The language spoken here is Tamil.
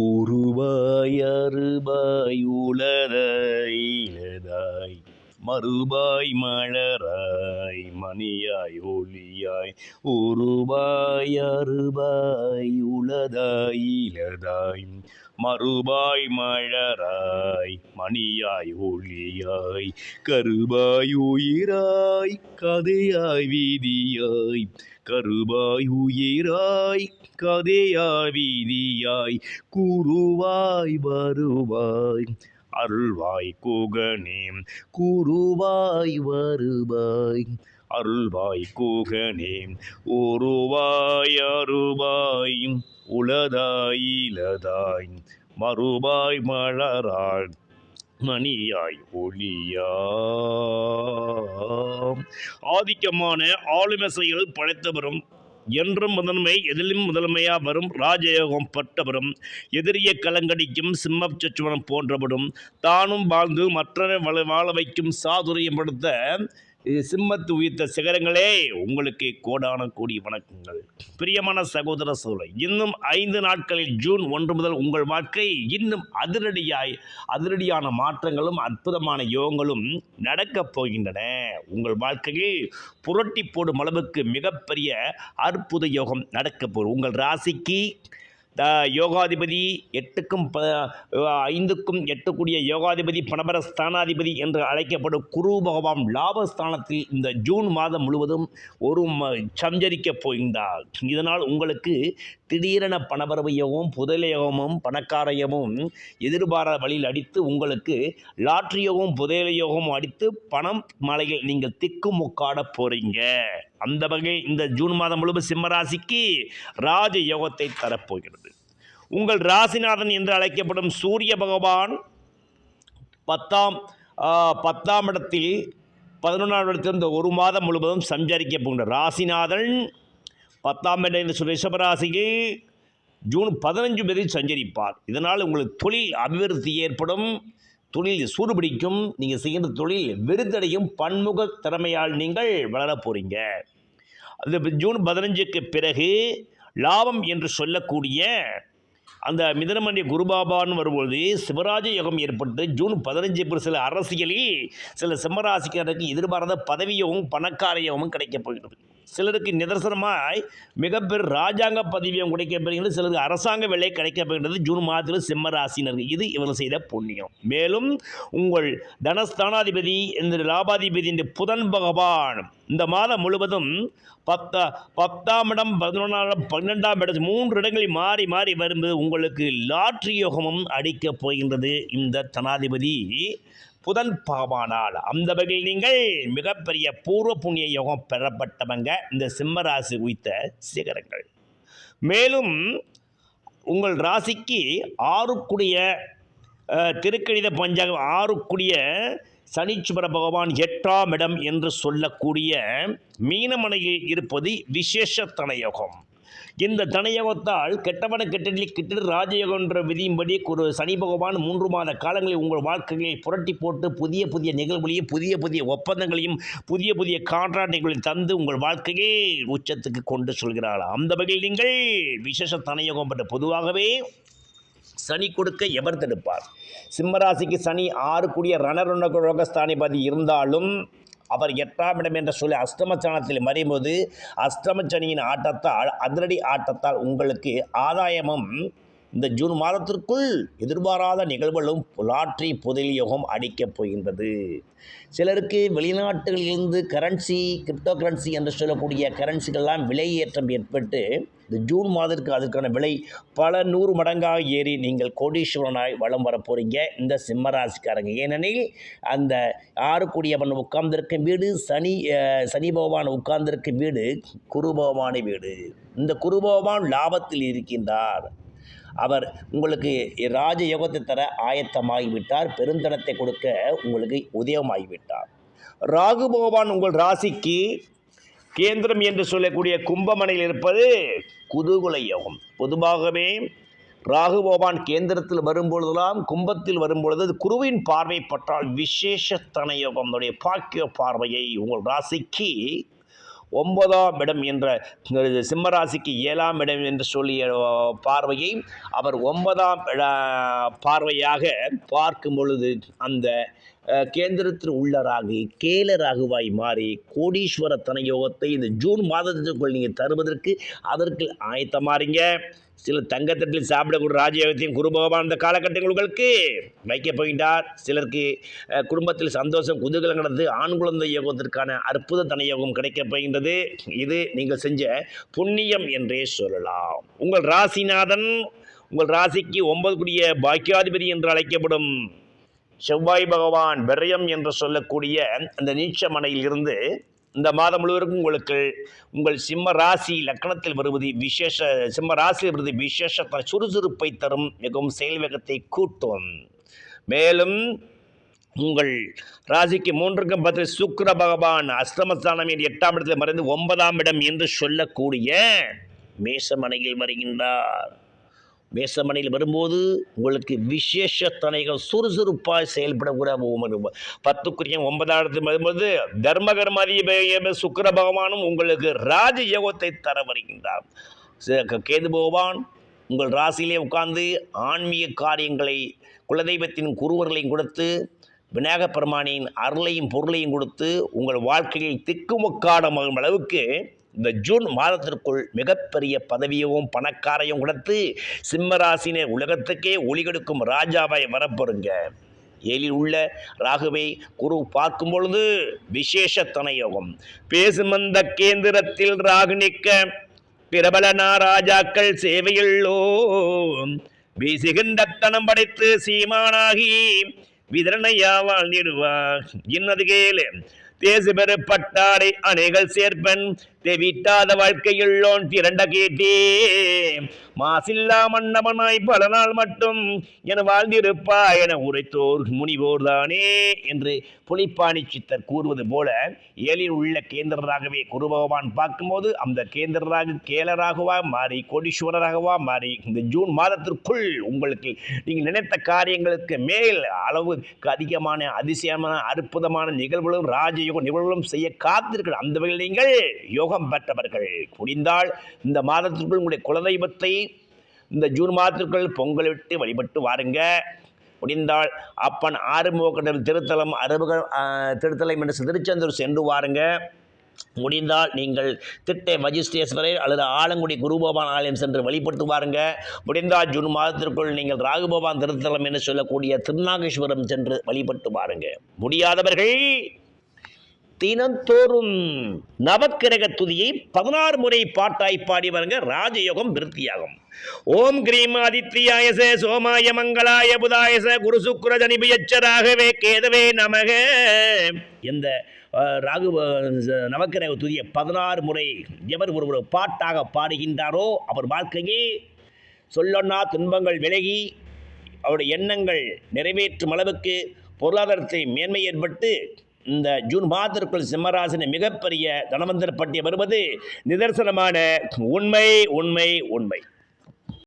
உருவாய் அருபாய் உலதாய் இளதாய். மறுபாய் மலராய் மணியாய் ஒளியாய் உருவாய் அருபாய் உளதாய் இலதாய் மறுபாய் மலராய் மணியாய் ஒளியாய் கருபாய் உயிராய் கதையாய் வீதியாய் கருபாய் உயிராய் கதையாய் வீதியாய் குருவாய் வருவாய் அருள்வாய் கூகனே கூறுவாய் வருவாய். அருள்வாய் கூகனே உருவாய் அருவாய் உளதாய் இலதாய் மறுபாய் மலராய் மணியாய் ஒளியா ஆதிக்கமான ஆளுமைசைகள் படைத்தவரும் என்றும் முதன்மை எதிலும் முதன்மையா வரும் ராஜயோகம் பட்டவரும் எதிரிய கலங்கடிக்கும் சிம்ம சச்சுவனம் போன்றவரும் தானும் வாழ்ந்து மற்றவரை வாழ வாழ வைக்கும் சாதுரியம் படுத்த சிம்மத்து உயிர்த்த சிகரங்களே உங்களுக்கு கோடான கோடி வணக்கங்கள். பிரியமான சகோதர சோழ இன்னும் ஐந்து நாட்களில் ஜூன் ஒன்று முதல் உங்கள் வாழ்க்கை இன்னும் அதிரடியாய் அதிரடியான மாற்றங்களும் அற்புதமான யோகங்களும் நடக்கப் போகின்றன. உங்கள் வாழ்க்கையில் புரட்டி போடும் அளவுக்கு மிகப்பெரிய அற்புத யோகம் நடக்கப் போகும் உங்கள் ராசிக்கு யோகாதிபதி எட்டுக்கும் ப ஐந்துக்கும் எட்டுக்கூடிய யோகாதிபதி பணபர ஸ்தானாதிபதி என்று அழைக்கப்படும் குரு பகவான் லாபஸ்தானத்தில் இந்த ஜூன் மாதம் முழுவதும் ஒரு ம சஞ்சரிக்கப் போகின்றார். இதனால் உங்களுக்கு திடீரென பணபரவு யோகமும் புதல யோகமும் பணக்காரயமும் எதிர்பாராத வழியில் அடித்து உங்களுக்கு லாட்ரி யோகமும் புதையல யோகமும் அடித்து பணம் மலையில் நீங்கள் திக்குமுக்காட போகிறீங்க அந்த வகை இந்த ஜூன் மாதம் முழுவதும் சிம்மராசிக்கு ராஜ யோகத்தை தரப்போகிறது. உங்கள் ராசிநாதன் என்று அழைக்கப்படும் சூரிய பகவான் பத்தாம் பத்தாம் இடத்தில் பதினொன்றாம் இடத்தில் இந்த ஒரு மாதம் முழுவதும் சஞ்சரிக்க போகின்ற ராசிநாதன் பத்தாம் இடம் என்று சொல்லி ரிஷபராசியில் ஜூன் பதினஞ்சு பேரில் சஞ்சரிப்பார். இதனால் உங்களுக்கு தொழில் அபிவிருத்தி ஏற்படும். தொழில் சூடுபிடிக்கும் நீங்கள் செய்கின்ற தொழில் விருதடையும் பன்முக திறமையால் நீங்கள் வளரப் போகிறீங்க அந்த ஜூன் பதினஞ்சுக்கு பிறகு லாபம் என்று சொல்லக்கூடிய அந்த மிதனமணி குருபாபான்னு வரும்பொழுது சிவராஜ யோகம் ஏற்பட்டு ஜூன் பதினஞ்சு பிறகு சில அரசியலில் சில சிம்மராசிக்காரருக்கு எதிர்பாராத பதவியவும் பணக்கார கிடைக்கப் போகிறது. சிலருக்கு நிதர்சனமாய் மிகப்பெரிய ராஜாங்க பதவியும் கிடைக்கப்படுகிறது சிலருக்கு அரசாங்க வேலை கிடைக்கப்படுகிறது. ஜூன் மாதத்தில் சிம்ம ராசினருக்கு இது இவர்கள் செய்த புண்ணியம். மேலும் உங்கள் தனஸ்தானாதிபதி இந்த லாபாதிபதி இந்த புதன் பகவான் இந்த மாதம் முழுவதும் பத்தா பத்தாம் இடம் பதினொன்றாம் பன்னெண்டாம் இடம் மூன்று இடங்களில் மாறி மாறி வரும்போது உங்களுக்கு லாட்ரி யோகமும் அடிக்கப் போகின்றது. இந்த தனாதிபதி புதன் பாவானால் அந்த வகையில் நீங்கள் மிகப்பெரிய பூர்வ புண்ணிய யோகம் பெறப்பட்டவங்க இந்த சிம்ம ராசி சிகரங்கள். மேலும் உங்கள் ராசிக்கு ஆறுக்குடிய திருக்கணித பஞ்சாங்கம் ஆறுக்குடிய சனீஸ்வர பகவான் எட்டாம் இடம் என்று சொல்லக்கூடிய மீனமனையில் இருப்பது விசேஷ தனயோகம். இந்த தனயோகத்தால் கெட்டவன கெட்டடி கிட்ட ராஜயோகம் என்ற விதியின்படி ஒரு சனி பகவான் மூன்று மாத காலங்களில் உங்கள் வாழ்க்கையை புரட்டி போட்டு புதிய புதிய நிகழ்வுகளையும் புதிய புதிய ஒப்பந்தங்களையும் புதிய புதிய கான்ட்ராக்டுகளையும் தந்து உங்கள் வாழ்க்கையை உச்சத்துக்கு கொண்டு சொல்கிறார் அந்த வகையில் நீங்கள் விசேஷ தனயோகம் பட்ட பொதுவாகவே சனி கொடுக்க எவர் தடுப்பார்? சிம்மராசிக்கு சனி ஆறு கூடிய ரணருண ரோகஸ்தானிபதி இருந்தாலும் அவர் எட்டாம் இடம் என்ற சொல்லி அஷ்டமச்சானத்தில் மறையும்போது அஷ்டமச்சனியின் ஆட்டத்தால் அதிரடி ஆட்டத்தால் உங்களுக்கு ஆதாயமும் இந்த ஜூன் மாதத்திற்குள் எதிர்பாராத நிகழ்வுகளும் புலாற்றி புதல் யோகம் அடிக்கப் போகின்றது. சிலருக்கு வெளிநாட்டுகளிலிருந்து கரன்சி கிரிப்டோ கரன்சி என்று சொல்லக்கூடிய கரன்சிகள்லாம் விலையேற்றம் ஏற்பட்டு இந்த ஜூன் மாதத்திற்கு அதற்கான விலை பல நூறு மடங்காக ஏறி நீங்கள் கோடீஸ்வரனாய் வலம் வர போகிறீங்க இந்த சிம்ம ராசிக்காரங்க ஏனெனில் அந்த ஆறுக்குடியவன் உட்கார்ந்திருக்கும் வீடு சனி சனி பகவான் உட்கார்ந்திருக்கும் வீடு குரு பகவான வீடு. இந்த குரு பகவான் லாபத்தில் இருக்கின்றார். அவர் உங்களுக்கு ராஜ யோகத்தை தர ஆயத்தமாகிவிட்டார். பெருந்தனத்தை கொடுக்க உங்களுக்கு உதயமாகிவிட்டார். ராகு பகவான் உங்கள் ராசிக்கு கேந்திரம் என்று சொல்லக்கூடிய கும்பமனையில் இருப்பது குதூகுல யோகம். பொதுவாகவே ராகு பகவான் கேந்திரத்தில் வரும்பொழுதெல்லாம் கும்பத்தில் வரும்பொழுது அது குருவின் பார்வை பற்றால் விசேஷ தனயோகம் அதனுடைய பாக்கிய பார்வையை உங்கள் ராசிக்கு ஒன்பதாம் இடம் என்ற சிம்மராசிக்கு ஏழாம் இடம் என்று சொல்லிய பார்வையை அவர் ஒன்பதாம் இட- பார்வையாக பார்க்கும் பொழுது அந்த கேந்திரத்தில் உள்ள ராகு கேல ராகுவாய் மாறி கோடீஸ்வர தனயோகத்தை இந்த ஜூன் மாதத்திற்குள் நீங்கள் தருவதற்கு அதற்கு ஆயத்தமாறீங்க சில தங்கத்தட்டில் சாப்பிடக்கூடிய ராஜயோகத்தையும் குரு பகவான் இந்த காலகட்டங்கள் உங்களுக்கு வைக்கப் போகின்றார். சிலருக்கு குடும்பத்தில் சந்தோஷம் குதூகலம் நடந்து ஆண் குழந்தை யோகத்திற்கான அற்புத தன யோகம் கிடைக்கப் போகின்றது. இது நீங்கள் செஞ்ச புண்ணியம் என்றே சொல்லலாம். உங்கள் ராசிநாதன் உங்கள் ராசிக்கு ஒன்பது கூடிய பாக்கியாதிபதி என்று அழைக்கப்படும் செவ்வாய் பகவான் விரயம் என்று சொல்லக்கூடிய அந்த நீச்சமனையில் இருந்து இந்த மாதம் முழுவதற்கும் உங்களுக்கு உங்கள் சிம்ம ராசி லக்கணத்தில் வருவது விசேஷ சிம்ம ராசியில் வருவது விசேஷ சுறுசுறுப்பை தரும் மிகவும் செயல் வேகத்தை கூட்டும். மேலும் உங்கள் ராசிக்கு மூன்றுக்கும் பத்து சுக்கிர பகவான் அஷ்டமஸ்தானம் என்று எட்டாம் இடத்தில் மறைந்து ஒன்பதாம் இடம் என்று சொல்லக்கூடிய மேசமனையில் வருகின்றார். வேசமணியில் வரும்போது உங்களுக்கு விசேஷ தனைகள் சுறுசுறுப்பாக செயல்படக்கூட பத்துக்குரிய ஒன்பதாயிரத்தி வரும்போது தர்மகர்மாதி சுக்கிர பகவானும் உங்களுக்கு ராஜ யோகத்தை தர வருகின்றார். கேது பகவான் உங்கள் ராசியிலே உட்கார்ந்து ஆன்மீக காரியங்களை குலதெய்வத்தின் குருவர்களையும் கொடுத்து விநாயக பெருமானின் அருளையும் பொருளையும் கொடுத்து உங்கள் வாழ்க்கையில் திக்குமுக்காடும் அளவுக்கு இந்த ஜூன் மாதத்திற்குள் மிகப்பெரிய பதவியவும் பணக்காரையும் கொடுத்து சிம்மராசினை உலகத்துக்கே ஒளிகெடுக்கும் ராஜாவாய் ராஜாவை வரப்போருங்க ஏழில் உள்ள ராகுவை குரு பார்க்கும் பொழுது விசேஷ தனயோகம். பேசுமந்த கேந்திரத்தில் ராகு நிற்க பிரபலனா ராஜாக்கள் சேவையுள்ளோ வீசுகின்ற தனம் படைத்து சீமானாகி விதரணையாவால் வாழ்ந்திடுவார் இன்னது கேளு. தேசு பெரு பட்டாடை அணைகள் சேர்ப்பன். தெவிட்டாத வாழ்க்கையுள்ளோன் திரண்ட கேட்டே. மாசில்லா மன்னவனாய் பல நாள் மட்டும் என வாழ்ந்திருப்பா என உரைத்தோர் முனிவோர் தானே என்று புலிப்பாணி சித்தர் கூறுவது போல ஏழில் உள்ள கேந்திரராகவே குருபகவான் பார்க்கும்போது அந்த கேந்திரராக கேலராகவா மாறி கோடீஸ்வரராகவா மாறி இந்த ஜூன் மாதத்திற்குள் உங்களுக்கு நீங்கள் நினைத்த காரியங்களுக்கு மேல் அளவுக்கு அதிகமான அதிசயமான அற்புதமான நிகழ்வுகளும் ராஜயோக நிகழ்வுகளும் செய்ய காத்திருக்கிற அந்த வகையில் நீங்கள் யோகம் பெற்றவர்கள். முடிந்தால் இந்த மாதத்திற்குள் உங்களுடைய குலதெய்வத்தை இந்த ஜூன் மாதத்திற்குள் பொங்கல் விட்டு வழிபட்டு வாருங்க. முடிந்தால் அப்பன் ஆறுமுகக்கடல் திருத்தலம் அறுபகள் திருத்தலம் என்று திருச்செந்தூர் சென்று வாருங்க. முடிந்தால் நீங்கள் திட்டை வஜிஸ்டேஸ்வரர் அல்லது ஆலங்குடி குருபவான் ஆலயம் சென்று வழிபட்டு வாருங்க. முடிந்தால் ஜூன் மாதத்திற்குள் நீங்கள் ராகுபவான் திருத்தலம் என்று சொல்லக்கூடிய திருநாகேஸ்வரம் சென்று வழிபட்டு வாருங்க. முடியாதவர்கள் தினந்தோறும் நவக்கிரக துதியை பதினாறு முறை பாட்டாய் பாடி வருங்க ராஜயோகம் விருத்தியாகும். ஓம் கிரீம் ஆதித்யாயச சோமாய மங்களாய புதாயச குரு சுக்குர ஜனிபியச்சராகவே கேதவே நமக. இந்த ராகு நவக்கிரக துதியை பதினாறு முறை எவர் ஒரு ஒரு பாட்டாக பாடுகின்றாரோ அவர் வாழ்க்கையே சொல்லொன்னா துன்பங்கள் விலகி அவருடைய எண்ணங்கள் நிறைவேற்றும் அளவுக்கு பொருளாதாரத்தை மேன்மை ஏற்பட்டு இந்த ஜூன் மாதத்திற்குள் சிம்மராசினை மிகப்பெரிய தனவந்தர் பட்டியல் வருவது நிதர்சனமான உண்மை உண்மை உண்மை.